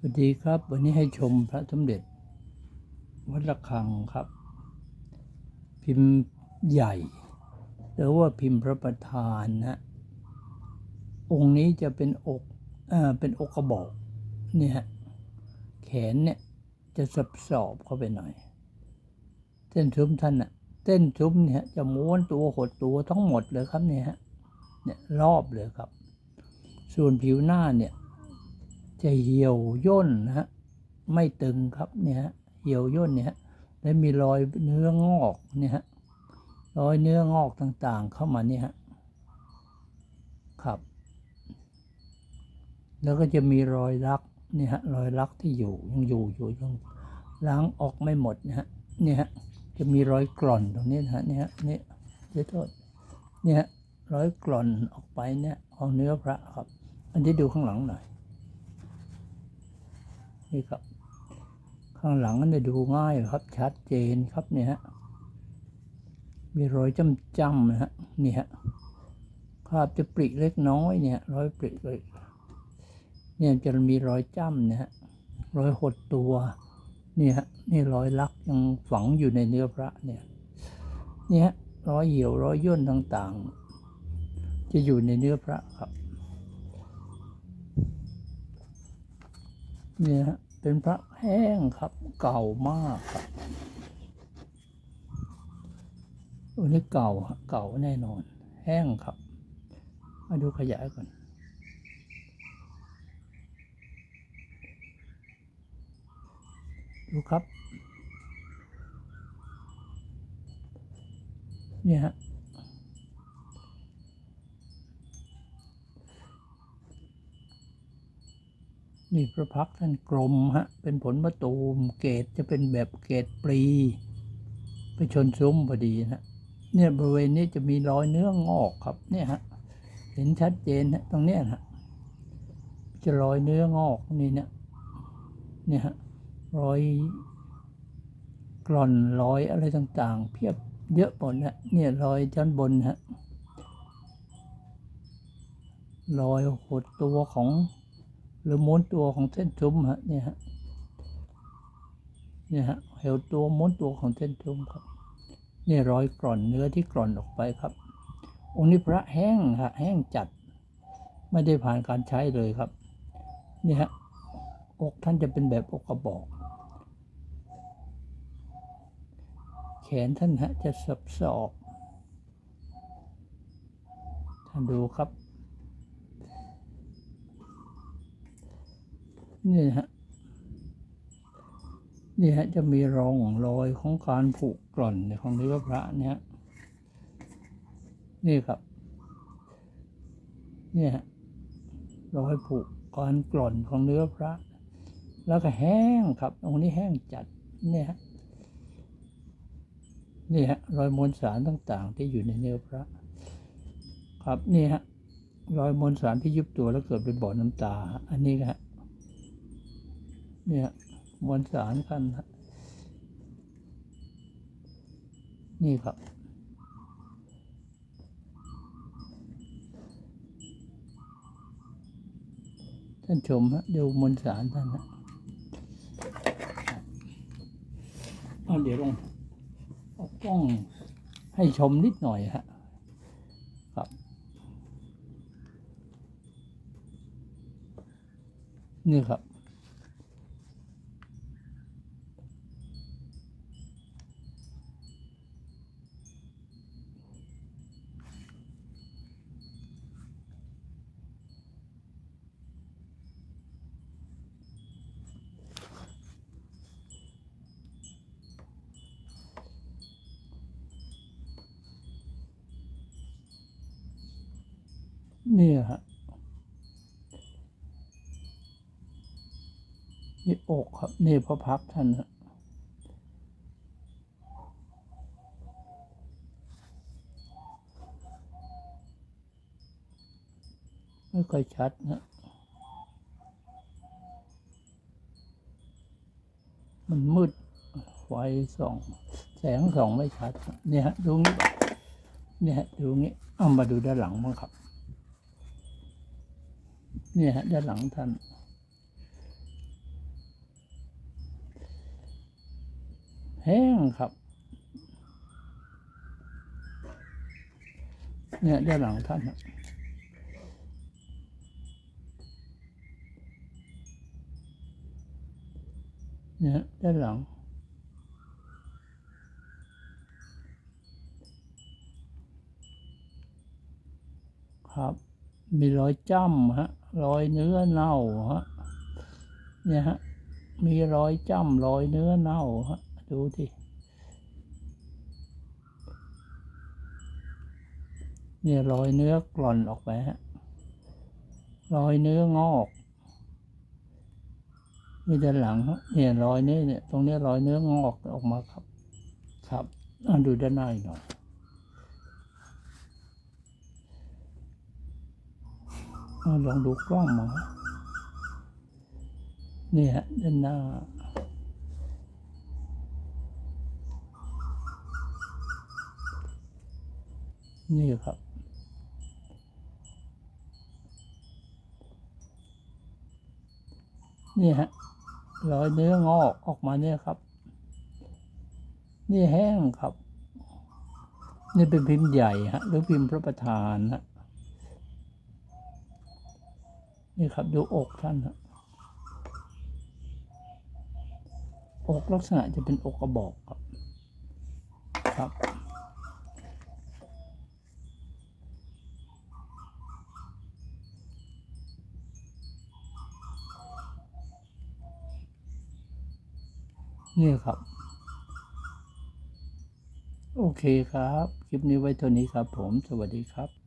สวัสดีครับ วันนี้ให้ชมพระสมเด็จ วัดระฆังครับ พิมพ์ใหญ่ หรือว่าพิมพ์พระประธานนะองค์นี้จะเป็นอกอ่าเป็นอกกระบอกเนี่ยแขนเนี่ยจะสับสอบเข้าไปหน่อย เส้นซุ้มท่านอะเส้นซุ้มเนี่ยจะม้วนตัวหดตัวทั้งหมดเลยครับเนี่ยฮะเนี่ยรอบเลยครับ ส่วนผิวหน้าเนี่ย จะเหี่ยวย่นนะฮะไม่ตึงครับเนี่ยฮะเหี่ยวย่นเนี่ยและมีรอยเนื้องอกเนี่ยฮะรอยเนื้องอกต่างๆเข้ามาเนี่ยฮะครับ แล้วก็จะมีรอยรักเนี่ยฮะรอยรักที่อยู่ยังอยู่อยู่ยังล้างออกไม่หมดนะฮะเนี่ยฮะจะมีรอยกร่อนตรงนี้นะฮะเนี่ยฮะเนี่ยเดี๋ยวโทษเนี่ยฮะรอยกร่อนออกไปเนี่ยของเนื้อพระครับ อันที่ดูข้างหลังหน่อย นี่ครับ ข้างหลังนั่นดูง่ายครับ ชัดเจนครับเนี่ยฮะมีรอยจ้ำๆนะฮะนี่ฮะคราบจะปริเล็กน้อยเนี่ยรอยปริเลยเนี่ยจะมีรอยจ้ำนะฮะรอยหดตัวนี่ฮะนี่รอยลักยังฝังอยู่ในเนื้อพระเนี่ยนี่ฮะรอยเหี่ยวรอยย่นต่างๆ จะอยู่ในเนื้อพระครับ นี่ยฮะเป็นพระแห้งครับ เก่ามากครับอันนี้เก่าเก่าแน่นอน แห้งครับ มาดูขยายก่อนดูครับ เนี่ยฮะ นี่พระพักท่านกลมฮะ เป็นผลมะตูมเกตจะเป็นแบบเกตปลีไปชนซุ้มพอดีนะเนี่ยบริเวณนี้จะมีรอยเนื้องอกครับเนี่ยฮะเห็นชัดเจนนะตรงเนี้ยนะจะรอยเนื้องอกนี่เนี่ยเนี่ยฮะรอยกร่อนรอยอะไรต่างๆ เพียบเยอะหมดนะเนี่ยรอยชั้นบนฮะรอยหดตัวของ หรือม้วนตัวของเส้นซุ้มฮะเนี่ยฮะเนี่ยฮะเหวตัวม้วนตัวของเส้นซุ้มครับนี่รอยกร่อนเนื้อที่กร่อนออกไปครับ องค์นี้พระแห้งฮะแห้งจัด ไม่ได้ผ่านการใช้เลยครับนี่ฮะอกท่านจะเป็นแบบอกกระบอก แขนท่านฮะจะสับสอกท่านดูครับ นี่ฮะนี่ฮะจะมีร่องรอยของการผุกกร่อนในของเนื้อพระเนี่ยนี่ครับเนี่ยฮะรอยผุการกร่อนของเนื้อพระ แล้วก็แห้งครับตรงนี้แห้งจัดเนี่ยฮะนี่ฮะรอยมวลสารต่างๆ ที่อยู่ในเนื้อพระ ครับนี่ฮะรอยมวลสารที่ยุบตัวแล้วเกิดเป็นบ่อน้ำตา อันนี้ฮะ เนี่ยมวลสารกันฮะนี่ครับ ท่านชมฮะดูมวลสารท่านฮะเอาเดี๋ยวลงเอากล้องให้ชมนิดหน่อยฮะครับ นี่ครับ นี่ฮะนี่อกครับ นี่พระพักท่านฮะไม่ค่อยชัดนะ มันมืด ไฟส่อง แสงส่องไม่ชัด เนี่ยฮะดูงี้เนี่ยฮะดูงี้ เอามาดูด้านหลังบ้งครับ นี่ยฮะด้านหลังท่าน แห้งครับ เนี่ยด้านหลังท่านครับเนี่ยด้านหลัง ครับ มีรอยจ้ำฮะ รอยเนื้อเน่าฮะเนี่ยฮะมีรอยจ้ำรอยเนื้อเน่าฮะดูที่เนี่ยรอยเนื้อกร่อนออกไปฮะรอยเนื้องอกนี่ด้านหลังฮะเนี่ยรอยเนี้อเนี่ย ตรงเนี้ยรอยเนื้องอกออกมาครับ ครับอดูด้านหน้าหน่อย อะ ลองดูกล้องมานี่ฮะด้านหน้านี่ครับ นี่ฮะรอยเนื้องอกออกมาเนี่ยครับ นี่แห้งครับ นี่เป็นพิมพ์ใหญ่ฮะ หรือพิมพ์พระประธานฮะ นี่ครับดูอกท่านฮะอกลักษณะจะเป็นอกกระบอกครับครับนี่ครับ โอเคครับ คลิปนี้ไว้เท่านี้ครับผม สวัสดีครับ